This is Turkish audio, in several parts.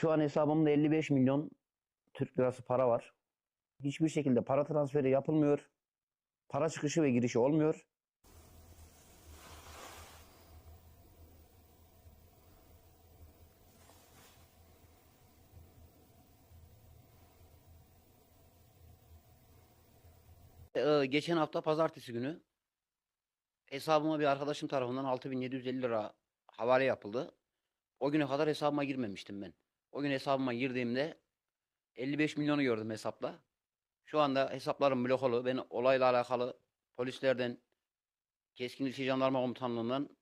Şu an hesabımda 55 milyon Türk lirası para var. Hiçbir şekilde para transferi yapılmıyor. Para çıkışı ve girişi olmuyor. Ee, geçen hafta pazartesi günü hesabıma bir arkadaşım tarafından 6750 lira havale yapıldı. O güne kadar hesabıma girmemiştim ben. O gün hesabıma girdiğimde 55 milyonu gördüm hesapla. Şu anda hesaplarım blokolu. Ben olayla alakalı polislerden, Keskin İlçe Jandarma Komutanlığı'ndan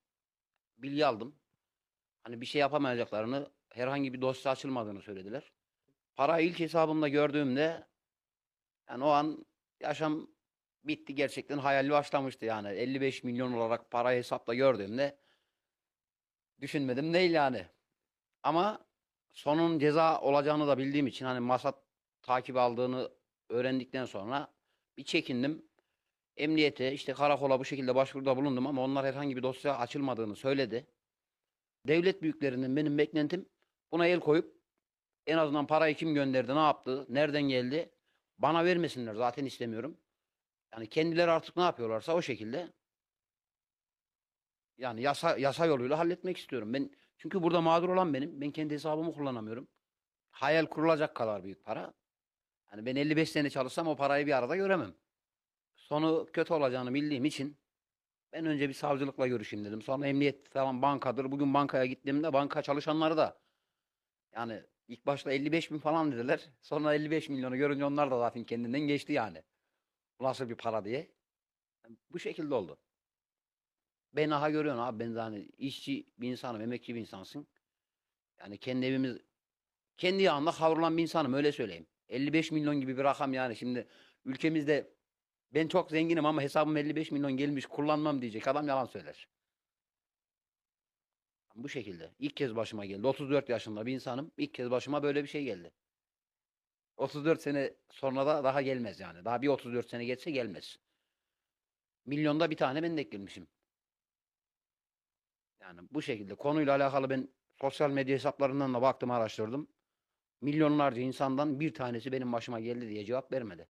bilgi aldım. Hani bir şey yapamayacaklarını, herhangi bir dosya açılmadığını söylediler. Para ilk hesabımda gördüğümde yani o an yaşam bitti gerçekten hayali başlamıştı yani. 55 milyon olarak para hesapla gördüğümde düşünmedim değil yani. Ama sonun ceza olacağını da bildiğim için hani masat takip aldığını öğrendikten sonra bir çekindim. Emniyete işte karakola bu şekilde başvuruda bulundum ama onlar herhangi bir dosya açılmadığını söyledi. Devlet büyüklerinden benim beklentim buna el koyup en azından parayı kim gönderdi, ne yaptı, nereden geldi bana vermesinler zaten istemiyorum. Yani kendileri artık ne yapıyorlarsa o şekilde yani yasa yasa yoluyla halletmek istiyorum. Ben çünkü burada mağdur olan benim. Ben kendi hesabımı kullanamıyorum. Hayal kurulacak kadar büyük para. Yani ben 55 sene çalışsam o parayı bir arada göremem. Sonu kötü olacağını bildiğim için ben önce bir savcılıkla görüşeyim dedim. Sonra emniyet falan bankadır. Bugün bankaya gittiğimde banka çalışanları da yani ilk başta 55 bin falan dediler. Sonra 55 milyonu görünce onlar da zaten kendinden geçti yani. Nasıl bir para diye. Yani bu şekilde oldu. Ben aha görüyorsun abi ben hani işçi bir insanım, emekçi bir insansın. Yani kendi evimiz kendi yağında kavrulan bir insanım öyle söyleyeyim. 55 milyon gibi bir rakam yani şimdi ülkemizde ben çok zenginim ama hesabım 55 milyon gelmiş kullanmam diyecek adam yalan söyler. Bu şekilde. İlk kez başıma geldi. 34 yaşında bir insanım. İlk kez başıma böyle bir şey geldi. 34 sene sonra da daha gelmez yani. Daha bir 34 sene geçse gelmez. Milyonda bir tane ben denk gelmişim. Yani bu şekilde konuyla alakalı ben sosyal medya hesaplarından da baktım araştırdım. Milyonlarca insandan bir tanesi benim başıma geldi diye cevap vermedi.